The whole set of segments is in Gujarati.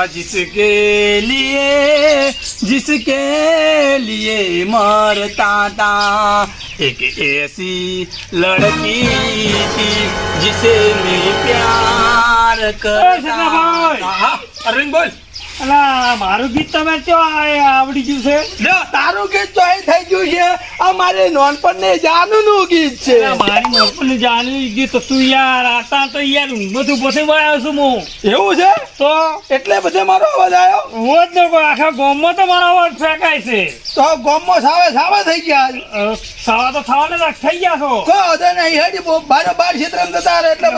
माता जिसके लिए जिसके लिए मरता था एक ऐसी लड़की थी जिसे मैं प्यार करता अरविंद बोल અલા મારું ગીત તમે આવડી ગયું છે? તારું ગીત તો અહીં થઈ ગયું છે. આ મારે નોનપણને જાનું નું ગીત છે. મારી મારી મોટપણની જાણવી ગીત તું યાર આતા તો યાર બધું ઊભો આવ્યો છું હું. એવું છે? તો? એટલે બધે મારો અવાજ આવ્યો હું જ આખા ગામમાં તો મારો અવાજ ફેંકાય છે. તો ગોમો સાવે સાવે થઈ ગયા. સાવા તો થવાને જ થઈ ગયા છો. કો તો નહીં હેડી બારો બાર ક્ષેત્રમાં જતા રહે એટલે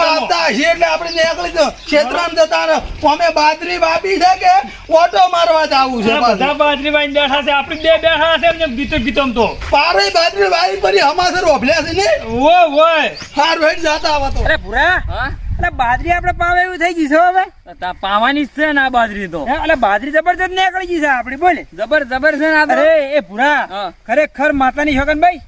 આવતા હશે એટલે આપણે નીકળી તો ક્ષેત્રમાં જતા રહે. અમે બાદરી બાપી છે કે ઓટો મારવા જ આવું છે બધા બાદરી બાઈ બેઠા છે આપણે બે બેઠા છે એમ ગીતો ગીતમ તો. પારે બાદરી બાઈ પરી હમાસર ઓભલ્યા છે ને? ઓ ઓય. હાર વેઠ જાતા આવા તો. અરે ભૂરા. અરે બાજરી આપણે પાવે એવું થઈ ગઈ છે હવે પાવાની જ છે ને આ બાજરી તો. એટલે બાજરી જબરજસ્ત નીકળી ગઈ છે આપણી બોલે. જબર જબર છે ને આ તો. અરે એ ભૂરા. ખરેખર માતાની શોગન ભાઈ?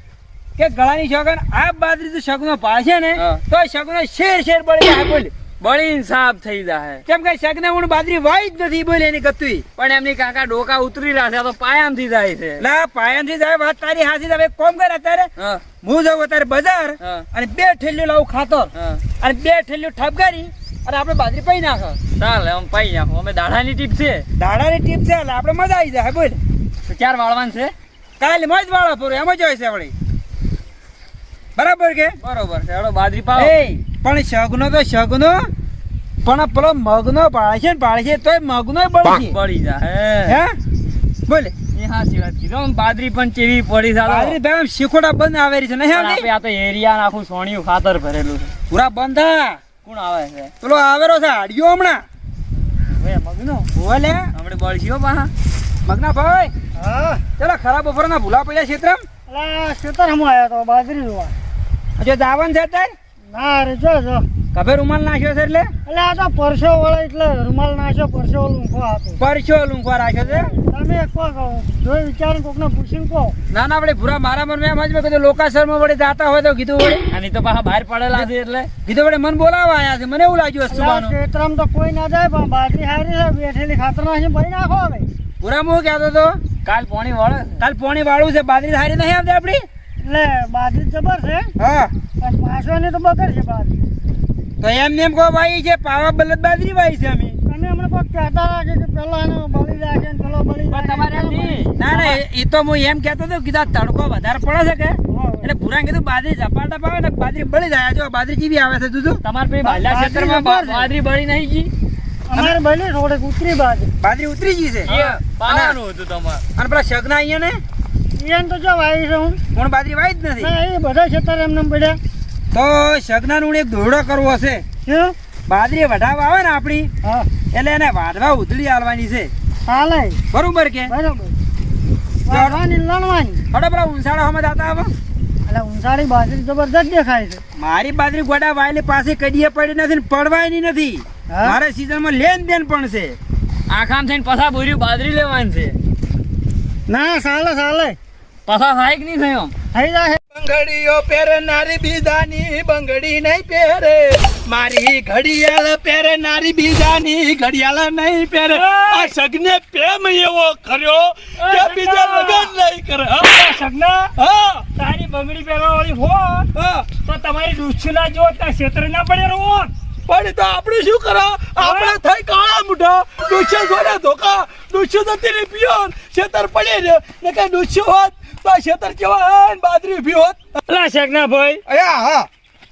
કે ગળાની શોકન આ બાજરી તો શગનો પાશે ને. તો શગનો શેર શેર બળી બોલે. બળીને સાફ થઈ જાય કેમ કે શગને હું બાજરી વાય જ નથી બોલે એની ગતુઈ પણ એમની કાકા ડોકા ઉતરી રહ્યા છે તો પાયામથી જાય છે. લા પાયાથી જાય વાત તારી હાસી હવે કોમ કરે અત્યારે. હું. જાઉં અત્યારે બજાર. અને બે ઠેલ્યું લાવું ખાતર. અને બે ઠેલ્યું ઠપકારી અને આપણે બાજરી પાઈ નાખો. ચાલે એમ પાઈ નાખો. અમે દાડાની ટીપ છે. દાડાની ટીપ છે એટલે આપણે મજા આવી જાય બોલ. ક્યારે ચાર વાળવાનું છે? કાલે મોજ વાળા પૂરું એમ જ હોય છે વળી. બરાબર કે? બરોબર છે. હેડો બાજરી પાવ પણ શગનો તો શગનો પણ પેલો મગનો પાળશે ને પાળશે તોય મગનો બળશે. બળી જાય હે. બોલે. એ હાચી વાત કીધું. આમ બાજરી પણ ચેવી પડી છે આ તો. ભાઈ આમ શીખોડા બંધ આવેલી છે નહીં આપણે આ તો એરિયા આખું સોણિયું ખાતર ભરેલું છે. પૂરા બંધા હા કોણ આવે છે? પેલો આવેરો છે હાડિયો હમણાં. હવે મગનો? ઓલે હમણે બળશીઓ પાહા. મગના ભાઈ હા. ચલો ખરાબ બપોરના ભૂલા પડ્યા ક્ષેત્રમ? અલા ખેતર હમ આવ્યો તો બાજરી જોવા. જો દાવન છે અત્યારે? ના રે જો જો. કભે રૂમાલ નાખ્યો છે એટલે? એટલે આ તો પરસો વાળો એટલે રૂમાલ નાખ્યો પરસો લૂંખો હતો. પરસો લૂંખો રાખ્યો છે? તમે કો કહો જોઈ વિચાર કોકને પૂછીને કહો. ના ના વળી ભૂરા મારા મનમાં એમ જ મેં કીધું લોકાશરમાં વળી જાતા હોય તો કીધું વળી. આની તો પાછા બહાર પડેલા છે એટલે. કીધું વળી મન બોલાવવા આયા છે. મને એવું લાગ્યું હશે સુબાનું તો કોઈ ના જાય પણ બાજરી હારી છે બેઠેલી ખાતર નાખી ભરી નાખો હવે. ભૂરા હું કહેતો તો કાલ પોણી વાળો કાલ પોણી વાળું છે બાજરી સારી નહીં આવતી આપડી એટલે બાજરી જબર છે. હા. પણ પાછળની તો બગર છે બાજરી તો એમ કહો ભાઈ છે પાવા બલદ બાજરી ભાઈ છે અમે. તમે હમણાં કોઈ કહેતા લાગે કે પેલો એનો બળી લાગે ને પેલો બળી પણ તમારે એમ ના ના એ- તો હું એમ કહેતો હતો કીધા તડકો વધારે પડે છે કે. એટલે ભૂરા કીધું બાજરી ઝપાટા પાવે ને બાજરી બળી જાય. જો બાજરી જેવી આવે છે તું તમારે પછી બાજરા બાજરી ક્ષેત્રમાં બાજરી બળી નહીં ગઈ? અમારે બની થોડીક ઉતરી બાજરી. બાજરી ઉતરી ગઈ છે? પાવાનું હતું તમારે. અને પેલા શગના અહીંયા ને? અહીંયા તો જો વાવી છે હું. પણ બાજરી વાવી જ નથી. એ બધા ખેતર એમને પડ્યા. તો શગના એક દોરડો કરવો હશે. બાજરી વઢાવા આવે ને આપણી એટલે એને વાઢવા ઉધળી આલવાની છે. હાલે. બરોબર કે? બરાબર. વાળવાની લણવાની. હડો પેલા ઉંસાળા હમણાં જાતા આવો. એટલે ઊંચાડી બાજરી જબરદસ્ત દેખાય છે. મારી બાજરી ગોડા વાયલી પાસે કડીએ પડી નથી ને પડવાયની નથી? મારે સીઝનમાં લેન દેન પણ છે. આખામ થઈને પછા બોર્યું બાજરી લેવાની છે. ના ચાલે ચાલે પછા થાય નહીં થયો. થઈ જાય. બંગડીઓ પહેરનારી બીજાની બંગડી નહીં પહેરે. મારી ઘડિયાળ પહેરનારી બીજાની ઘડિયાળ નહીં પહેરે. આ સગને પ્રેમ એવો કર્યો કે બીજા લગન નહીં કરે. સગના? હા. તારી બંગડી પહેરવા વાળી હા. તો તમારી ડૂછના જો ત્યાં ક્ષેત્ર ના પડે રહો પણ તો આપણે શું કરો? આપણે થઈ કાળા મુઠા ડુસ્સે જોડે ધોકા. ડુસ્સે તો તેરી પિયોન ક્ષેત્ર પડે ને કે ડુસ્સે હોત તો આ ખેતર કેવા હોય ને બાજરી ઊભી હોત. અલા ભાઈ. અયા હા.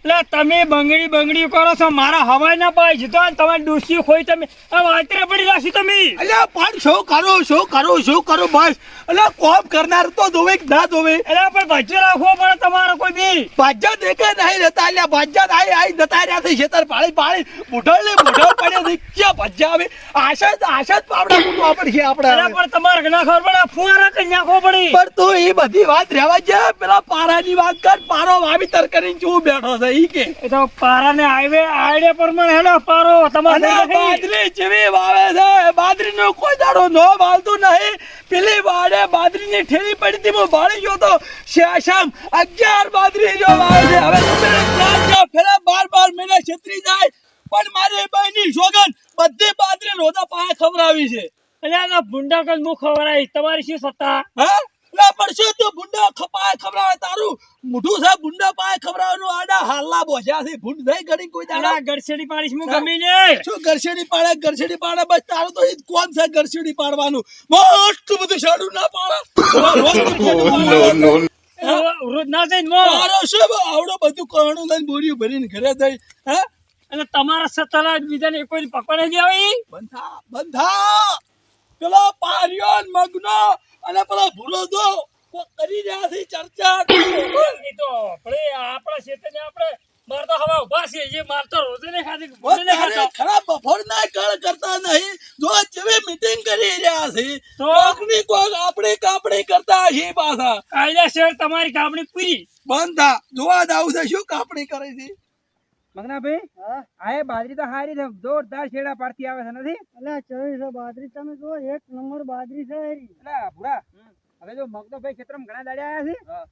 એટલે તમે બંગડી બંગડી કરો છો મારા હવાય ના પાય છે તો તમારી ડૂસી ખોઈ તમે. આ વાતરે પડી રાખી તમે. અલ્યા પણ શું કરો શું કરો શું કરો બસ. અલ્યા કોમ કરનાર તો ધોવે ના ધોવે એટલે પણ ભાજ્ય રાખવો પડે તમારો કોઈ બી. ભાજ્યા દેખે નહીં રહેતા અલ્યા ભાજ્યા આઈ આઈ જતા રહ્યા છે ખેતર પાળી પાળી. બુઢળ ને બુઢળ પડે છે ક્યાં ભાજ્યા આવે? આશા જ આશા જ પાવડા મૂકવા છે આપણે એટલે પણ તમારે ના ખબર પડે ફુવારા કરી નાખવો પડી. પણ તું એ બધી વાત રહેવા જ પેલા પારાની વાત કર પારો વાવીતર કરીને ચૂ બેઠો છે. ઈ કે? એ તો પારાને હાઈવે આઈડે પર મને હેડો પારો તમારે બાદરી જેવી વાવે છે. બાજરી નો કોઈ દાડો નો વાલતું નહીં. પેલી વાડે બાજરી ની ઠેલી પડી હતી હું ભાળી ગયો તો શ્યાશમ અગિયાર બાદરી જો વાવે છે. હવે તમે ક્યાં ક્યાં ફેરા બાર બાર મહિના છત્રી જાય પણ મારી બહેની સોગન બધી બાદરી પાસે ખવડાવી છે. અને આના ભૂંડા કઈ મુખ ખવડાવી તમારી શું સત્તા? હા? લે પણ શું ભૂંડા ખપાય ખવડાવે તારું? મોઢું છે ભૂંડા પાય ખવડાવવાનું આડા હાલના બોસ્યા છે ભૂંડ નહીં ઘડી કોઈ દાડા? ગરસેડી પાડીશ હું હા? ને શું ગરસેડી પાડે? ગરસેડી પાડે બસ તારું તો કોણ છે ગરસેડી પાડવાનું. મોટું બધું શાડું ના પાડે. રોજ ના શું આવડો બધું કરણું લઈને બોરીઓ ભરીને ઘરે થઈ હે? અને તમારા સત્તા બીજાને કોઈ પકડે નહીં આવી બંધા બંધા! પેલો પાર્યો ને મગનો અને પેલો ભૂરો દો કરી રહ્યા છે ચર્ચા એ તો આપણે આપણા ક્ષેત્રને આપણે મારતો હવા ઊભા છે જે મારતો રોજે ને ખાતી ઓ ભૂંડે નહીં તારે ખાતો ખરા કળ કરતા નહીં. જો જેવી મીટિંગ કરી રહ્યા છે? કોકની કોક આપણે કાપડી કરતા છે પાછા. કાયદેસર તમારી કામણી પૂરી. બંધા જોવા જાવ છે શું કાપડી કરે છે? મગનાભાઈ એ બાજરી તો હારી છે. જોરદાર છેડા પાડતી આવે છે. નથી? અલ્યા ચોવીસો બાજરી. તમે જો એક નંબર બાજરી છે એરી. એટલે ભૂરા. હવે જો મગનો ભાઈ ખેતરમાં ઘણા દાડે આવ્યા છે.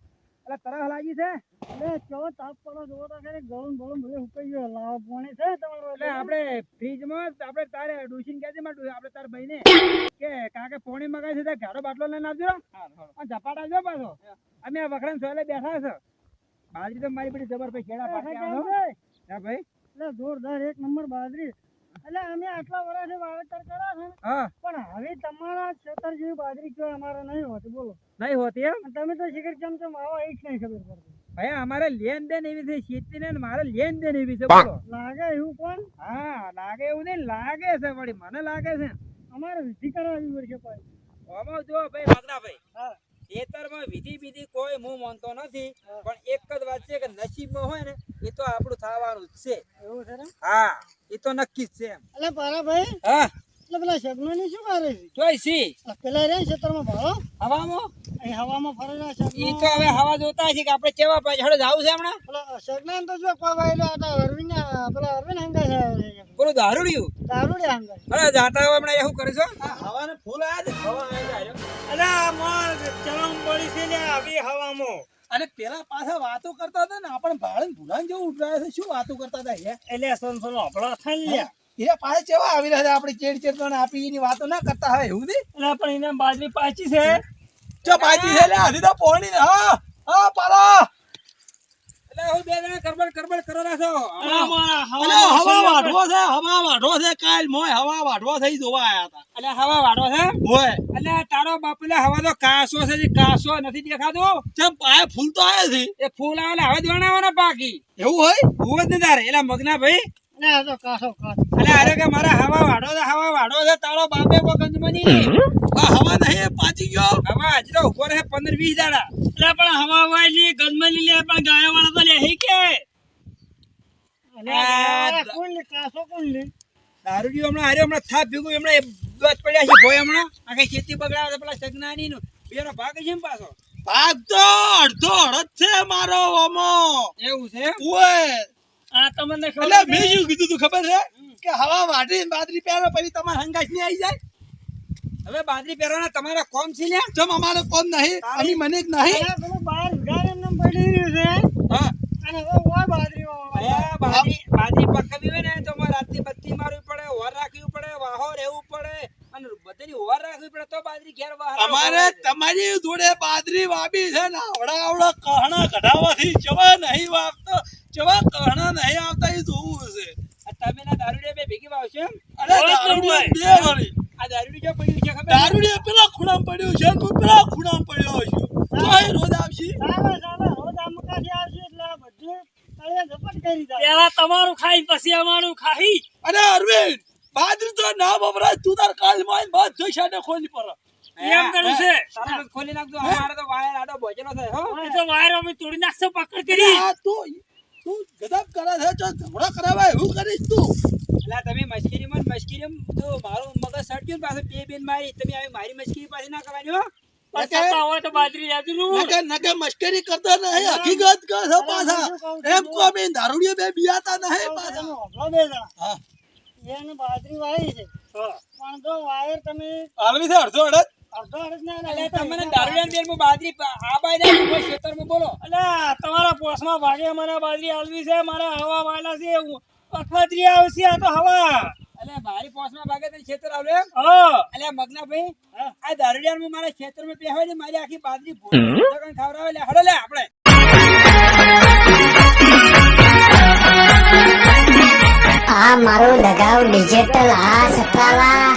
એટલે તરફ લાગી છે? એટલે ચો તાપ પડો જોવો તો ખરે ગળું બળું બધું ઉકાઈ ગયો. લાવ પાણી છે તમારો એટલે આપણે ફ્રીજમાં આપણે તારે ડુસીને કહેજે માં આપણે તાર ભાઈને કે કાકે પાણી મગાય છે ત્યાં ઘાડો બાટલો લઈને આવજો. અને ઝપાટ આવજો પાછો. અમે આ વખરાન સોલે બેઠા છે. બાજરી તો મારી બધી જબર ભાઈ ખેડા પાડતી આવે છે. હા ભાઈ. એટલે જોરદાર એક નંબર બાજરી એટલે અમે આટલા વર્ષથી વાવેતર કર્યા છે હા. પણ હવે તમારા ખેતર જેવી બાજરી કયો અમારે નહીં હોતી બોલો. નહીં હોતી એમ? તમે તો શિખર કેમ કેમ આવો એ જ નહીં ખબર પડતી. ભાઈ અમારે લેન દેન એવી છે ખેતી ને મારે લેન દેન એવી છે બોલો. લાગે એવું કોણ હા લાગે એવું નહીં લાગે છે વળી મને લાગે છે. અમારે વિધિ આવી પડશે ભાઈ આમાં જો ભાઈ ભાઈ હા. ખેતરમાં વિધિ વિધિ કોઈ હું માનતો નથી પણ એક જ વાત છે કે નસીબમાં હોય ને એ તો આપણું થવાનું જ છે. એવું છે હા એ તો નક્કી જ છે એમ. એટલે ભાઈ હા. એટલે પેલા શગનોની શું કરે છે? જોઈ સી પેલા રહ્યા ને ભાળો હવામાં? અહીં હવામાં ફરેલા ઈ તો હવે હવા જોતા છે કે આપણે કેવા પાછળ જવું છે હમણાં? પેલા શગનાન તો જો કોઈ વાયલો હતા અરવિંદ પેલા અરવિંદ હંગાઈ છે. પેલું દારૂડિયું? દારૂડી હંગાઈ અરે જાતા હોય હમણાં એવું કરે છો? હવાને ફૂલ આયા છે? હવા આયા છે. અલા મોર ચલમ પડી છે લે આવી હવામાં. અને પેલા પાછા વાતો કરતા હતા ને આપણે ભાડે ભૂલાન જેવું ઉભરાય છે. શું વાતો કરતા હતા એટલે સંસનો આપણો થઈ લ્યા. એ પાછા કેવા આવી રહ્યા છે? આપણે ચેડ ચેડ પણ આપી એની વાતો ના કરતા હોય એવું નહીં? એટલે પણ એને બાજરી પાછી છે. જો પાછી છે એટલે હજી તો પોણી હા હા પાલા એટલે હું બે જણા કરબડ કરબડ કરો રાખો અલા મારા અલે હવામાં હવા વાઢવો છે. હવા વાઢવો છે કાલ મોય હવા વાઢવો થઈ જોવા આયા હતા. એટલે હવા વાળો છે? હોય. એટલે તારો બાપ લે હવા તો કાસો છે જે કાસો નથી દેખાતો. ચમ પાય ફૂલ તો આયા છે. એ ફૂલ આવે એટલે હવે દોણાવાના બાકી. એવું હોય? જ તારે. એટલે મગના ભાઈ ને તો કાસો કાસો એટલે અરે કે મારા હવા વાળો છે હવા વાળો છે તારો બાપે કો ગંજમની આ હવા નહીં પાછી ગયો. હવા હજી ઊભો રહે પંદર વીસ દાડા. એટલે પણ હવા વાળી ગંદમલી લે પણ ગાયો વાળા તો લે હી કે અરે કોણ લે કાસો કોણ લે? દારૂડિયો હમણાં હાર્યો હમણાં થાપ ભીગું હમણાં દોત પડ્યા છે ભોય હમણાં. આખી ખેતી બગડાવે છે પેલા સગનાની નો બેનો ભાગ છે ને પાછો. ભાગ તો અડધો અડધ છે મારો ઓમો. એવું છે ઓય આ તમને ખબર એટલે મેં? શું કીધું તું ખબર છે? કે હવા વાઢી બાદરી પહેરો પછી તમારે હંગાશની આવી જાય? હવે બાજરી પહેરવાના તમારા કોમ છે લ્યા? ચમ અમારે કોમ નહીં અમી મને જ નહીં. અરે પેલું બાર એમને પડી રહ્યું છે. હા. અને હવે ઓય બાજરી અયા બાજરી બાજરી પકવી હોય ને તો મારે રાતની બત્તી મારવી પડે ઓર રાખવી પડે વાહો રહેવું પડે અને બધાની ઓર રાખવી પડે તો બાજરી ઘેર વાહ અમારે તમારી જોડે બાદરી વાવી છે ને આવડા આવડા કહણા કઢાવવાથી ચવા નહીં વાવતો ચવા કહણા નહીં આવતા એ જોવું છે તમે ના દારૂડિયા બે ભેગી વાવશો એમ અરે ઓય દારૂડિયો ઓય. બે વળી. આ દારૂડી જો પડ્યું છે ખબર? દારૂડિયો પેલા ખૂણામાં પડ્યું છે હું પેલા ખૂણામાં પડ્યો છું. તો અહીં રોજ આવશે. પેલા તમારું ખાઈ પછી અમારું ખાઈ. અને અરવિંદ બાદરી તો ના વપરાય તું તાર કાલમાં બસ જોઈ શાને ખોલી પર. એમ કરું છે. ખોલી નાખજો અમારે તો વાયર આડો ભોજનો થાય હો. એ તો વાયર અમે તોડી નાખશે પકડ કરી. તું તું ગદબ કરે છે જો ઝઘડો કરાવાય એવું કરીશ તું. એટલે તમે મશ્કરીમાં મશ્કરીમાં તો મારું મગજ સટક્યું ને પાછું બે બેન મારી. તમે આવી મારી મશ્કરી પાછી ના કરવાની હો. બાજરી મશ્કરી કરતા નહીં. હકીકત કહે પાછા. એમ કો મે દારૂડિયો બે બિયાતા નહીં પાછા. તમે હોભળો બે જણા. હા. એને બાજરી વાવી છે. પણ જો વાયર તમે હાલવી છે અડધો અડધ? અડધો અડધ ના એટલે તમને દારૂડિયા બેન બાજરી. આ ને ખેતરમાં બોલો. અલ્યા તમારા પોસમાં ભાગે મને બાજરી આલવી છે મારા હવા વાયલા છે અખતરી આવશે આ તો હવા. અલે મારી પોસમાં ભાગે તને ખેતર આવ્યો એમ? હા. અલે મગના ભાઈ આ દારૂડિયામાં મારા ખેતરમાં બેહાય ને મારી આખી બાજરી ભૂલ ખવડાવે લે હડો લે આપણે. આ મારું લગાવ ડિજિટલ આ સતાલા